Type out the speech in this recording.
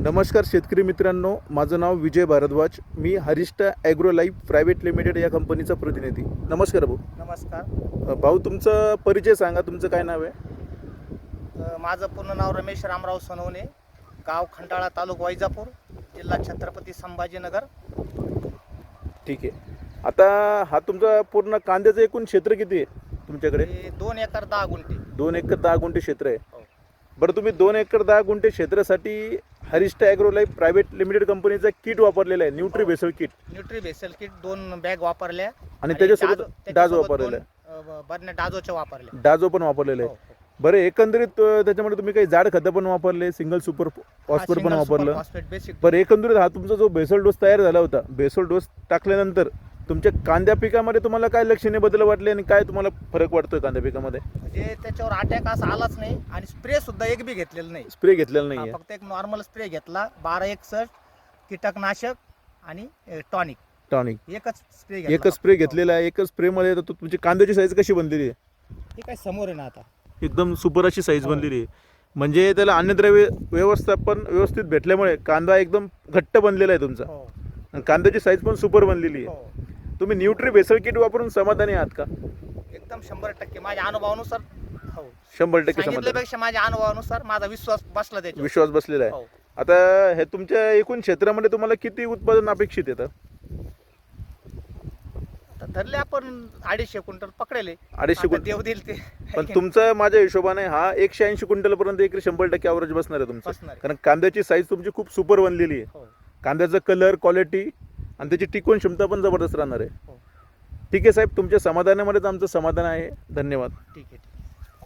नमस्कार शेतकरी मित्रांनो माझं नाव विजय भारद्वाज. मी Harishtha agro life private limited या कंपनीचा प्रतिनिधी. नमस्कार भाऊ. नमस्कार. भाऊ तुमचा परिचय सांगा तुमचं काय नाव आहे? माझं पूर्ण नाव रमेश रामराव सोनवणे गाव खंडाळा तालुका वैजापूर जिल्हा छत्रपती संभाजीनगर. ठीक आहे. आता हा तुमचा पूर्ण कांद्याचं एकूण क्षेत्र किती आहे तुमच्याकडे? हे दोन एकर दहा गुंठे. दोन एकर दहा गुंठे क्षेत्र आहे. हो. बरं तुम्ही दोन एकर दहा गुंठे क्षेत्रासाठी Harishtha agro life private limited कंपनीचा किट वापरलेला आहे nutri basal kit. Nutri basal kit दोन बॅग वापरल्या. आणि त्याच्यासोबत डाजो- वापरलेला बरण्या डाजोच्या वापरल्या डाजो पण वापरलेला हो, आहे. हो. बरं एकंदरीत अ, त्याच्यामध्ये तुम्ही काही जाड खतं पण वापरले सिंगल सुपर फॉस्फर पण वापरलं. फॉस्फेट बेसिक बरं एकंदरीत हा तुमचा जो बेसल डोस तयार झाला होता बेसल डोस टाकल्यानंतर तुमच्या कांद्या पिकामध्ये तुम्हाला काय लक्षणीय बदल वाटले आणि काय तुम्हाला फरक वाटतोय कांद्या पिकामध्ये? म्हणजे त्याच्यावर अटॅक असा आलाच नाही आणि स्प्रे सुद्धा एक बी घेतलेलं नाही. स्प्रे घेतलेला हा, नाहीये. फक्त एक नॉर्मल स्प्रे घेतला बारा एकसष्ट कीटकनाशक आणि टॉनिक टॉनिक एकच स्प्रे एकच स्प्रे. घेतलेला आहे. एकच स्प्रे मध्ये तर तुमची कांद्याची साईज कशी बनलेली आहे? हे काय समोर आहे ना आता. एकदम सुपर अशी साईज हो. बनलेली आहे. म्हणजे त्याला अन्नद्रव्य व्यवस्थापन व्यवस्थित भेटल्यामुळे कांदा एकदम घट्ट बनलेला आहे तुमचा. हो. आणि कांद्याची साईज पण सुपर बनलेली आहे. हो. तुम्ही न्यूट्री बेसल किट वापरून समाधानी आहात का? एकदम शंभर टक्के माझ्या अनुभवानुसार हो. शंभर टक्के समाधान. सांगितल्यापेक्षा माझ्या अनुभवानुसार माझा विश्वास बसला त्याच्यावर. विश्वास बसलेला आहे. हो. आता हे तुमच्या एकूण क्षेत्रामध्ये तुम्हाला किती उत्पादन अपेक्षित येतं आता धरले आपण अडीचशे क्विंटल पकडेले. अडीचशे आता क्विंटल. देव देईल ते. पण तुमचं माझ्या हिशोबाने हा एकशे ऐंशी क्विंटल पर्यंत एकरी शंभर टक्के अवरेज बसणार आहे तुमचं. बसणार आहे. कारण कांद्याची साईज तुमची खूप सुपर बनलेली आहे. हो. कांद्याचा कलर क्वालिटी आणि त्याची टिकवून क्षमता पण जबरदस्त राहणार आहे. हो. ठीक आहे साहेब तुमच्या समाधानामध्येच आमचं समाधान आहे. धन्यवाद. ठीक आहे ठीक आहे.